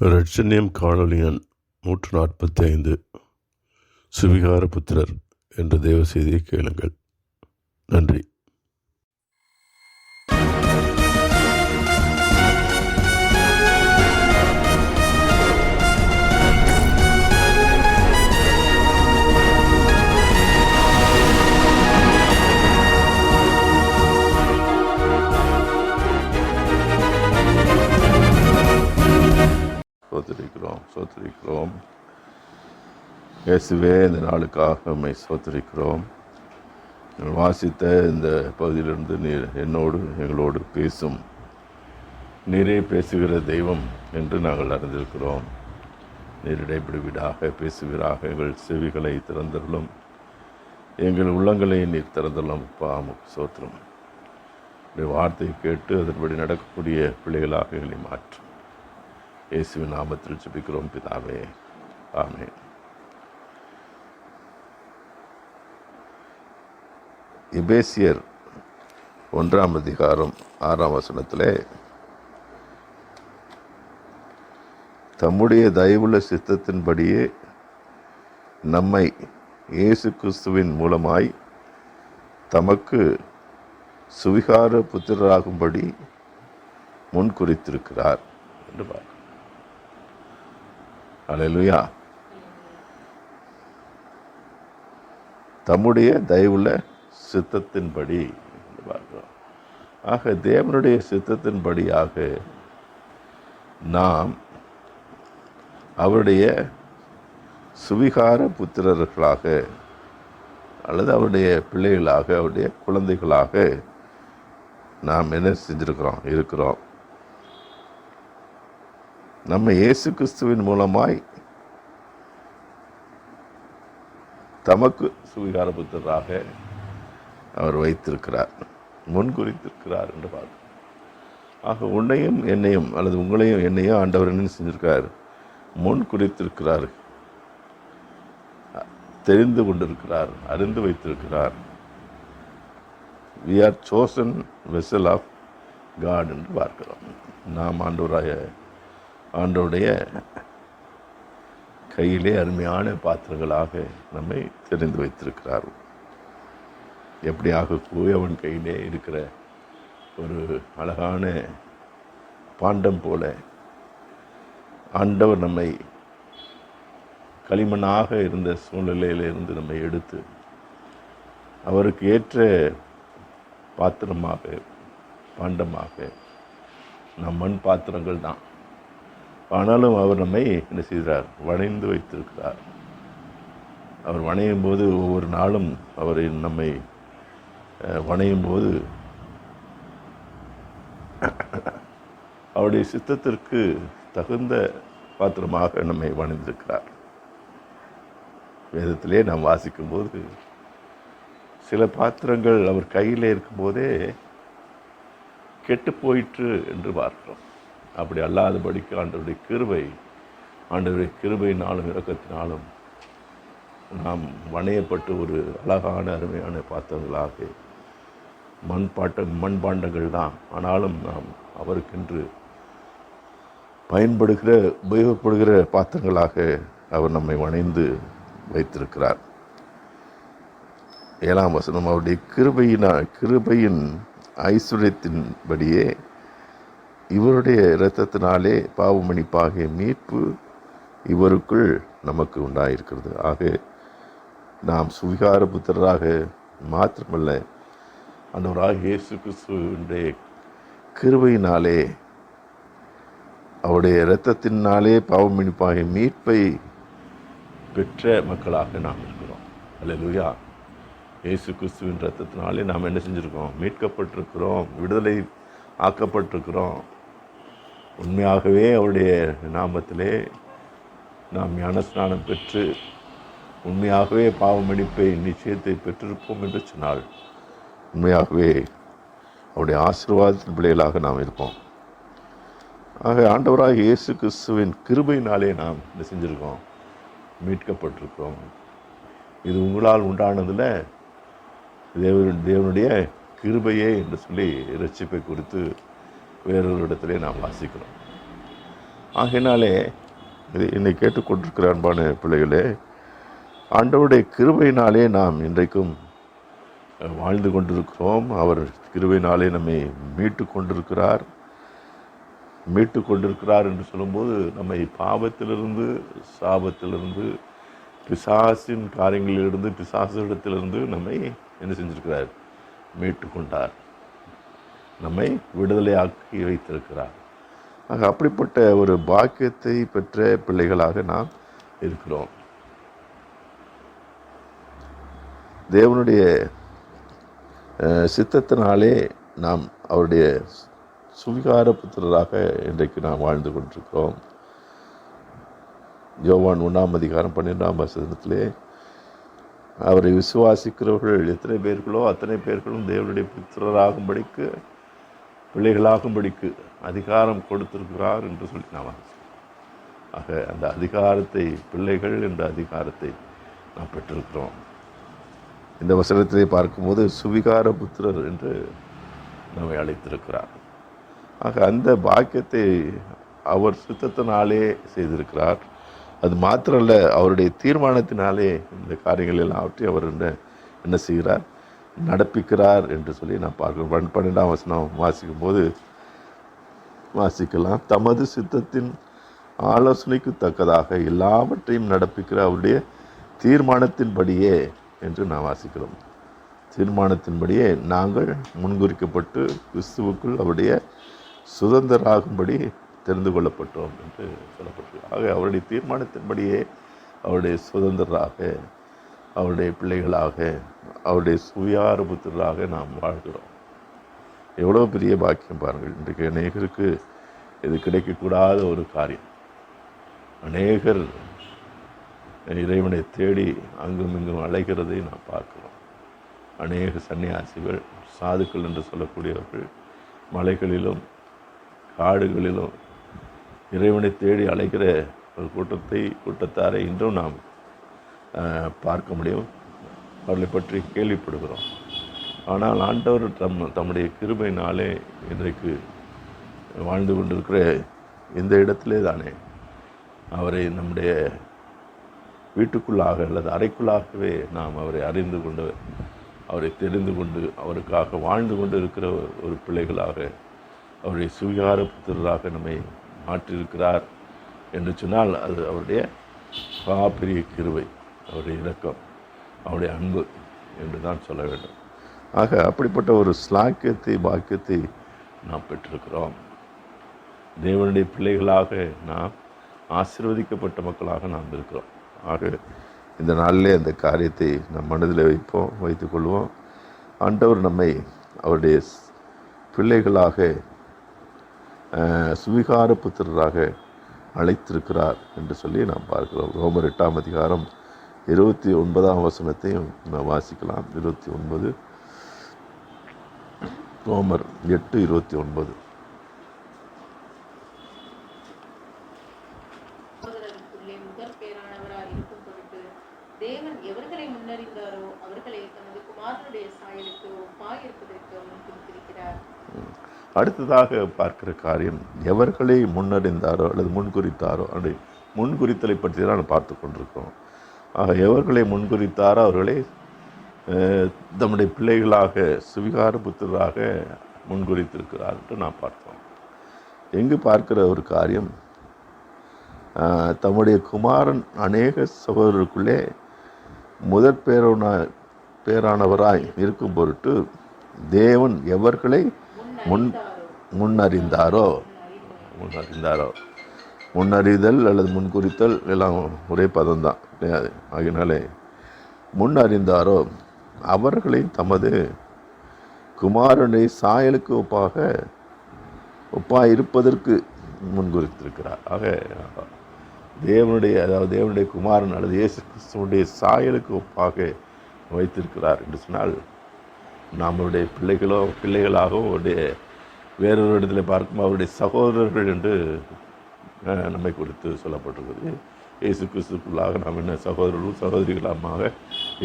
ரட்சண்யம் காணொலியன் நூற்று நாற்பத்தி ஐந்து சுவிகார புத்திரர் என்ற தேவ செய்தியை கேளுங்கள். நன்றி. சோதரிக்கிறோம் இயேசுவே இந்த நாளுக்காக உண்மை சோதரிக்கிறோம் வாசித்த இந்த பகுதியிலிருந்து நீர் என்னோடு எங்களோடு பேசும். நீரே பேசுகிற தெய்வம் என்று நாங்கள் அறிந்திருக்கிறோம். நீர் இடைபிடிவிடாக எங்கள் செவிகளை திறந்தருளும். எங்கள் உள்ளங்களை நீர் திறந்தருளும். பாமுக்கு சோத்திரம் வார்த்தையை கேட்டு அதன்படி நடக்கக்கூடிய பிள்ளைகளாக எங்களை மாற்றும். இயேசுவின் நாமத்தில் ஜெபிக்கிறோம் பிதாவே. ஆமே எபேசியர் ஒன்றாம் அதிகாரம் ஆறாம் வசனத்தில் தம்முடைய தயவுள்ள சித்தத்தின்படியே நம்மை இயேசு கிறிஸ்துவின் மூலமாய் தமக்கு சுவிகார புத்திரராகும்படி முன்குறித்திருக்கிறார். என்று அலையிலுயா தம்முடைய தயவுள்ள சித்தத்தின்படி என்று பார்க்கிறோம். ஆக தேவனுடைய சித்தத்தின்படியாக நாம் அவருடைய சுவிகார புத்திரர்களாக அல்லது அவருடைய பிள்ளைகளாக அவருடைய குழந்தைகளாக நாம் என்ன செஞ்சுருக்கிறோம் இருக்கிறோம். நம்ம இயேசு கிறிஸ்துவின் மூலமாய் தமக்கு சுவிகார புத்தராக அவர் வைத்திருக்கிறார் முன்குறித்திருக்கிறார் என்று பார்க்க ஆக உன்னையும் என்னையும் அல்லது உங்களையும் என்னையும் ஆண்டவர் என்ன செஞ்சிருக்கார்? முன் குறித்திருக்கிறார் தெரிந்து கொண்டிருக்கிறார் அறிந்து வைத்திருக்கிறார். We are chosen vessel of God என்று பார்க்கிறோம். நாம் ஆண்டவராய ஆண்டோடைய கையிலே அருமையான பாத்திரங்களாக நம்மை தெரிந்து வைத்திருக்கிறார். எப்படியாக கூயவன் கையிலே இருக்கிற ஒரு அழகான பாண்டம் போல ஆண்டவர் நம்மை களிமண்ணாக இருந்த சூழ்நிலையிலிருந்து நம்மை எடுத்து அவருக்கு ஏற்ற பாத்திரமாக பாண்டமாக நம் மண் பாத்திரங்கள் தான் ஆனாலும் அவர் நம்மை என்ன செய்கிறார்? வணைந்து வைத்திருக்கிறார். அவர் வணையும் போது ஒவ்வொரு நாளும் அவர் நம்மை வணையும் போது அவருடைய சித்தத்திற்கு தகுந்த பாத்திரமாக நம்மை வணிந்திருக்கிறார். வேதத்திலே நாம் வாசிக்கும்போது சில பாத்திரங்கள் அவர் கையில் இருக்கும்போதே கெட்டு போயிற்று என்று பார்க்கிறோம். அப்படி அல்லாதபடிக்கு ஆண்டவருடைய கிருபை ஆண்டவருடைய கிருபையினாலும் இறக்கத்தினாலும் நாம் வணையப்பட்டு ஒரு அழகான அருமையான பாத்திரங்களாக மண்பாட்ட மண்பாண்டங்கள் தான். ஆனாலும் நாம் அவருக்கென்று பயன்படுகிற உபயோகப்படுகிற பாத்திரங்களாக அவர் நம்மை வணைந்து வைத்திருக்கிறார். ஏழாம் வசனம் அவருடைய கிருபையினா கிருபையின் ஐஸ்வர்யத்தின்படியே இவருடைய இரத்தத்தினாலே பாவமணிப்பாகிய மீட்பு இவருக்குள் நமக்கு உண்டாயிருக்கிறது. ஆக நாம் சுவிகார புத்திரராக மாத்திரமல்ல அந்தவராக இயேசு கிறிஸ்துவினுடைய கிருபையினாலே அவருடைய இரத்தத்தினாலே பாவமணிப்பாகிய மீட்பை பெற்ற மக்களாக நாம் இருக்கிறோம். அல்லேலூயா. இயேசு கிறிஸ்துவின் ரத்தத்தினாலே நாம் என்ன செஞ்சுருக்கோம் மீட்கப்பட்டிருக்கிறோம் விடுதலை ஆக்கப்பட்டிருக்கிறோம். உண்மையாகவே அவருடைய நாமத்திலே நாம் ஞானஸ்நானம் பெற்று உண்மையாகவே பாவமடிப்பை நிச்சயத்தை பெற்றிருப்போம் என்று சொன்னால் உண்மையாகவே அவருடைய ஆசீர்வாதத்தின் பிள்ளைகளாக நாம் இருப்போம். ஆக ஆண்டவராக இயேசு கிறிஸ்துவின் கிருபையினாலே நாம் என்ன செஞ்சுருக்கோம்? மீட்கப்பட்டிருக்கோம் இது உங்களால் உண்டானதில் தேவ தேவனுடைய கிருபையே என்று சொல்லி ரட்சிப்பை குறித்து வேறொருடத்திலே நாம் வாசிக்கிறோம். ஆகையினாலே இது என்னை கேட்டுக்கொண்டிருக்கிற அன்பான பிள்ளைகளே ஆண்டவருடைய கிருபையினாலே நாம் இன்றைக்கும் வாழ்ந்து கொண்டிருக்கிறோம். அவர் கிருபையினாலே நம்மை மீட்டு கொண்டிருக்கிறார். மீட்டு கொண்டிருக்கிறார் என்று சொல்லும்போது நம்மை பாவத்திலிருந்து சாபத்திலிருந்து பிசாசின் காரியங்களிலிருந்து பிசாசிடத்திலிருந்து நம்மை என்ன செஞ்சிருக்கிறார்? மீட்டு கொண்டார். நம்மை விடுதலையாக்கி வைத்திருக்கிறார். ஆக அப்படிப்பட்ட ஒரு பாக்கியத்தை பெற்ற பிள்ளைகளாக நாம் இருக்கிறோம். தேவனுடைய சித்தத்தினாலே நாம் அவருடைய சுவிகார புத்திரராக இன்றைக்கு நாம் வாழ்ந்து கொண்டிருக்கிறோம். யோவான் ஒன்றாம் அதிகாரம் பன்னிரெண்டாம் வசனத்திலே அவரை விசுவாசிக்கிறவர்கள் எத்தனை பேர்களோ அத்தனை பேர்களும் தேவனுடைய புத்திரராகும்படிக்கு பிள்ளைகளாகும்படிக்கு அதிகாரம் கொடுத்திருக்கிறார் என்று சொல்லி நாம் ஆக அந்த அதிகாரத்தை பிள்ளைகள் என்ற அதிகாரத்தை நாம் பெற்றிருக்கிறோம். இந்த வசனத்திலே பார்க்கும்போது சுவிகார புத்திரர் என்று நம்மை அழைத்திருக்கிறார். ஆக அந்த பாக்கியத்தை அவர் சுத்தத்தினாலே செய்திருக்கிறார். அது மாத்திரல்ல அவருடைய தீர்மானத்தினாலே இந்த காரியங்கள் அவற்றை அவர் என்ன என்ன செய்கிறார்? நடப்பிக்கிறார் என்று சொல்லி நான் பார்க்கிறேன் பன் பன்னெண்டாம் வசனம் வாசிக்கும் போது வாசிக்கலாம். தமது சித்தத்தின் ஆலோசனைக்கு தக்கதாக எல்லாவற்றையும் நடப்பிக்கிற அவருடைய தீர்மானத்தின்படியே என்று நாம் வாசிக்கிறோம். தீர்மானத்தின்படியே நாங்கள் முன்குறிக்கப்பட்டு கிறிஸ்துவுக்குள் அவருடைய சுதந்திராகும்படி தெரிந்து கொள்ளப்பட்டோம் என்று சொல்லப்பட்டிருக்கு. ஆக அவருடைய தீர்மானத்தின்படியே அவருடைய சுதந்திராக அவருடைய பிள்ளைகளாக அவருடைய சுயாரபுத்தர்களாக நாம் வாழ்கிறோம். எவ்வளோ பெரிய பாக்கியம் பாருங்கள். இன்றைக்கு அநேகருக்கு இது கிடைக்கக்கூடாத ஒரு காரியம். அநேகர் இறைவனை தேடி அங்கும் இங்கும் அழைக்கிறதை நாம் பார்க்கிறோம். அநேக சன்னியாசிகள் சாதுக்கள் என்று சொல்லக்கூடியவர்கள் மலைகளிலும் காடுகளிலும் இறைவனை தேடி அழைக்கிற ஒரு கூட்டத்தை கூட்டத்தாரை இன்றும் நாம் பார்க்க முடியும். அவர்களை பற்றி கேள்விப்படுகிறோம். ஆனால் ஆண்டவர் தம் தம்முடைய கிருபையினாலே இன்றைக்கு வாழ்ந்து கொண்டிருக்கிற இந்த இடத்திலே தானே அவரை நம்முடைய வீட்டுக்குள்ளாக அல்லது அறைக்குள்ளாகவே நாம் அவரை அறிந்து கொண்டு அவரை தெரிந்து கொண்டு அவருக்காக வாழ்ந்து கொண்டு இருக்கிற ஒரு பிள்ளைகளாக அவருடைய சுவிகார புத்திரராக நம்மை மாற்றியிருக்கிறார் என்று சொன்னால் அது அவருடைய பெரிய கிருவை அவருடைய இலக்கம் அவருடைய அன்பு என்று தான் சொல்ல வேண்டும். ஆக அப்படிப்பட்ட ஒரு ஸ்லாக்கியத்தை பாக்கியத்தை நாம் பெற்றிருக்கிறோம். தேவனுடைய பிள்ளைகளாக நாம் ஆசிர்வதிக்கப்பட்ட மக்களாக நாம் இருக்கிறோம். ஆக இந்த நாளிலே அந்த காரியத்தை நம் மனதில் வைப்போம் வைத்துக்கொள்வோம் ஆண்டவர் நம்மை அவருடைய பிள்ளைகளாக சுவிகார புத்திரராக அழைத்திருக்கிறார் என்று சொல்லி நாம் பார்க்கிறோம். ரோமர் எட்டாம் அதிகாரம் இருபத்தி ஒன்பதாம் வசனத்தையும் வாசிக்கலாம். இருபத்தி ஒன்பது. ரோமர் எட்டு இருபத்தி ஒன்பது. தேவன் எவர்களை முன்னறிந்தாரோ அவர்களை குமாரனுடைய சாயலுக்கு குறித்திருக்கிறார். அடுத்ததாக பார்க்கிற காரியம் எவர்களை முன்னறிந்தாரோ அல்லது முன்குறித்தாரோ அப்படி முன்குறித்தலை பற்றி தான் பார்த்து கொண்டிருக்கிறோம். ஆக எவர்களை முன்குறித்தாரோ அவர்களை தம்முடைய பிள்ளைகளாக சுவிகார புத்தராக முன்குறித்திருக்கிறார் என்று நாம் பார்த்தோம். எங்கு பார்க்கிற ஒரு காரியம் தம்முடைய குமாரன் அநேக சகோதரருக்குள்ளே முதற் பேரான பேரானவராய் இருக்கும் பொருட்டு தேவன் எவர்களை முன் முன்னறிந்தாரோ முன்னறிந்தாரோ. முன்னறிதல் அல்லது முன்குறித்தல் எல்லாம் ஒரே பதம்தான். கிடையாது ஆகினாலே முன்னறிந்தாரோ அவர்களை தமது குமாரனை சாயலுக்கு ஒப்பாக ஒப்பாக இருப்பதற்கு முன்குறித்திருக்கிறார். ஆக தேவனுடைய அதாவது தேவனுடைய குமாரன் அல்லது இயேசு கிறிஸ்துவனுடைய சாயலுக்கு ஒப்பாக வைத்திருக்கிறார் என்று சொன்னால் நம்மளுடைய பிள்ளைகளோ பிள்ளைகளாகவும் அவருடைய வேறொரு இடத்துல பார்க்கும் அவருடைய சகோதரர்கள் என்று நம்மை குறித்து சொல்லப்பட்டிருக்கிறது. இயேசு கிறிஸ்துக்குள்ளாக நாம் என்ன சகோதரர்களும் சகோதரிகளாக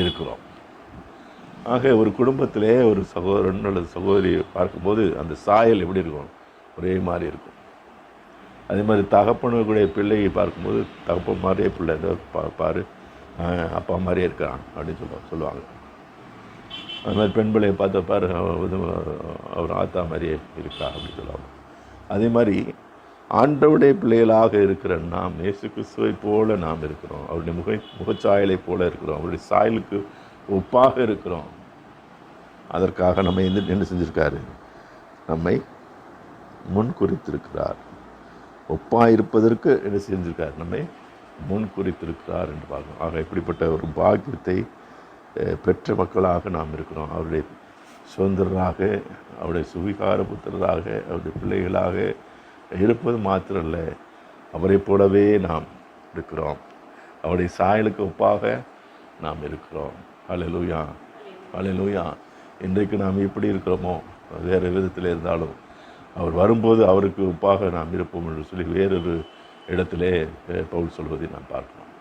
இருக்கிறோம். ஆக ஒரு குடும்பத்திலே ஒரு சகோதரன் அல்லது சகோதரியை பார்க்கும்போது அந்த சாயல் எப்படி இருக்கும்? ஒரே மாதிரி இருக்கும். அதே மாதிரி தகப்பனுடைய பிள்ளையை பார்க்கும்போது தகப்பன் மாதிரியே பிள்ளை ஏதோ பா பாரு அப்பா மாதிரியே இருக்கிறான் அப்படின்னு சொல்லுவாங்க சொல்லுவாங்க. அது மாதிரி பெண் பிள்ளையை பார்த்த அவர் ஆத்தா மாதிரியே இருக்கா அப்படின்னு சொல்லுவாங்க. அதே மாதிரி ஆண்டவுடைய பிள்ளைகளாக இருக்கிற நாம் இயேசு கிறிஸ்துவை போல நாம் இருக்கிறோம். அவருடைய முக முகச்சாயலை போல இருக்கிறோம். அவருடைய சாயலுக்கு ஒப்பாக இருக்கிறோம். அதற்காக நம்ம எந்த என்ன செஞ்சுருக்காரு? நம்மை முன் குறித்திருக்கிறார் ஒப்பாக இருப்பதற்கு என்ன செஞ்சுருக்கார்? நம்மை முன் குறித்திருக்கிறார் என்று பார்க்கணும். ஆக இப்படிப்பட்ட ஒரு பாக்கியத்தை பெற்ற மக்களாக நாம் இருக்கிறோம். அவருடைய சுதந்திரராக அவருடைய சுவிகார புத்திரராக அவருடைய பிள்ளைகளாக இருப்பது இல்லை அவரை போலவே நாம் இருக்கிறோம். அவருடைய சாயலுக்கு ஒப்பாக நாம் இருக்கிறோம். ஹalleluya ஹalleluya இன்றைக்கு நாம் எப்படி இருக்கிறோமோ வேறு விதத்தில் இருந்தாலும் அவர் வரும்போது அவருக்கு ஒப்பாக நாம் இருப்போம் என்று சொல்லி வேறொரு இடத்திலே பவுல் சொல்வதை நாம் பார்க்கிறோம்.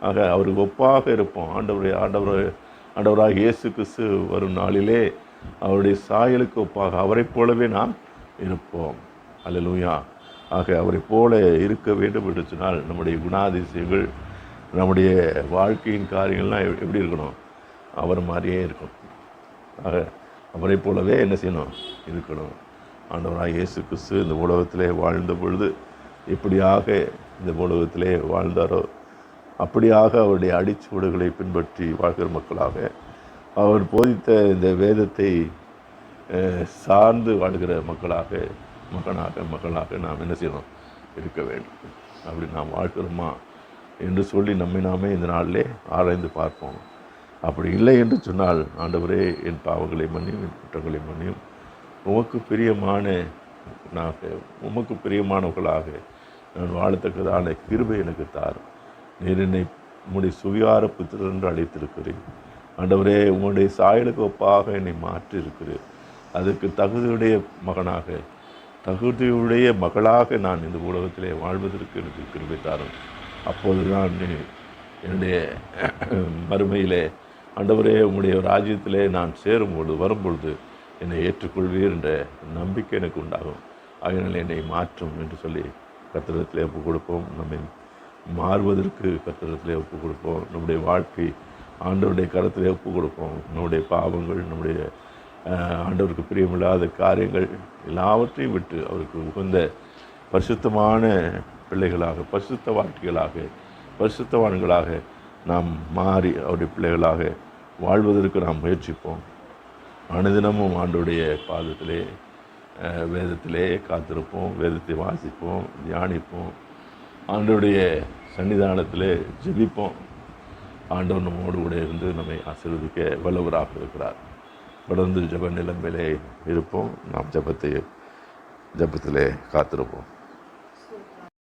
ஆக அவருக்கு ஒப்பாக இருப்போம். ஆண்டவரை ஆண்டவர் ஆண்டவராக இயேசு கிறிஸ்து வரும் நாளிலே அவருடைய சாயலுக்கு ஒப்பாக அவரைப் போலவே நாம் இருப்போம். அல்லலூயா ஆக அவரைப் போல இருக்க வேண்டும் என்று சொன்னால் நம்முடைய குணாதிசயங்கள் நம்முடைய வாழ்க்கையின் காரியங்கள்லாம் எப்படி இருக்கணும்? அவர் மாதிரியே இருக்கணும் ஆக அவரைப் போலவே என்ன செய்யணும்? இருக்கணும். ஆண்டவராக இயேசு கிறிஸ்து இந்த உலகத்திலே வாழ்ந்த பொழுது எப்படியாக இந்த உலகத்திலே வாழ்ந்தாரோ அப்படியாக அவருடைய அடிச்சுவடுகளை பின்பற்றி வாழ்கிற மக்களாக அவர் போதித்த இந்த வேதத்தை சார்ந்து வாழ்கிற மக்களாக மகனாக மகளாக நாம் என்ன செய்யணும் இருக்க வேண்டும். அப்படி நாம் வாழ்கிறோமா என்று சொல்லி நம்மை நாமே இந்த நாளிலே ஆராய்ந்து பார்ப்போம். அப்படி இல்லை என்று சொன்னால் ஆண்டவரே என் பாவங்களை மன்னியும் என் குற்றங்களை மன்னியும். உமக்கு பிரியமான நாக உமக்கு பிரியமானவர்களாக நான் வாழத்தக்கதான கிருபை எனக்கு தார் நீர் என்னை உம்முடைய சுவியார புத்திரர் என்று அழைத்திருக்கிறேன் ஆண்டவரே உங்களுடைய சாயலுக்கு ஒப்பாக என்னை மாற்றி இருக்கிறேன் அதற்கு தகுதியுடைய மகனாக தகுதியுடைய மகளாக நான் இந்த உலகத்திலே வாழ்வதற்கு எனக்கு கிருபை தாரும். அப்போது நான் என்னுடைய மறுமையிலே ஆண்டவரே உங்களுடைய ராஜ்யத்திலே நான் சேரும்பொழுது வரும்பொழுது என்னை ஏற்றுக்கொள்வீர் என்ற நம்பிக்கை எனக்கு உண்டாகும். அதனால் என்னை மாற்றும் என்று சொல்லி கத்திரத்திலே ஒப்பு கொடுப்போம். நம்மை மாறுவதற்கு கத்திரத்திலே ஒப்பு கொடுப்போம். நம்முடைய வாழ்க்கை ஆண்டவருடைய கரத்திலே ஒப்பு கொடுப்போம். நம்முடைய பாவங்கள் நம்முடைய ஆண்டவருக்கு பிரியமில்லாத காரியங்கள் எல்லாவற்றையும் விட்டு அவருக்கு உகந்த பரிசுத்தமான பிள்ளைகளாக பரிசுத்த வாழ்க்கைகளாக பரிசுத்தவான்களாக நாம் மாறி அவருடைய பிள்ளைகளாக வாழ்வதற்கு நாம் முயற்சிப்போம். அனுதினமும் ஆண்டுடைய பாதத்திலே வேதத்திலே காத்திருப்போம் வேதத்தை வாசிப்போம் தியானிப்போம். ஆண்டோடைய சன்னிதானத்திலே ஜெபிப்போம். ஆண்டவர் நம்மோடு கூட இருந்து நம்மை ஆசீர்வதிக்க வல்லவராக இருக்கிறார். தொடர்ந்து ஜெப நிலைமையிலே இருப்போம். நாம் ஜபத்தை ஜபத்திலே காத்திருப்போம்.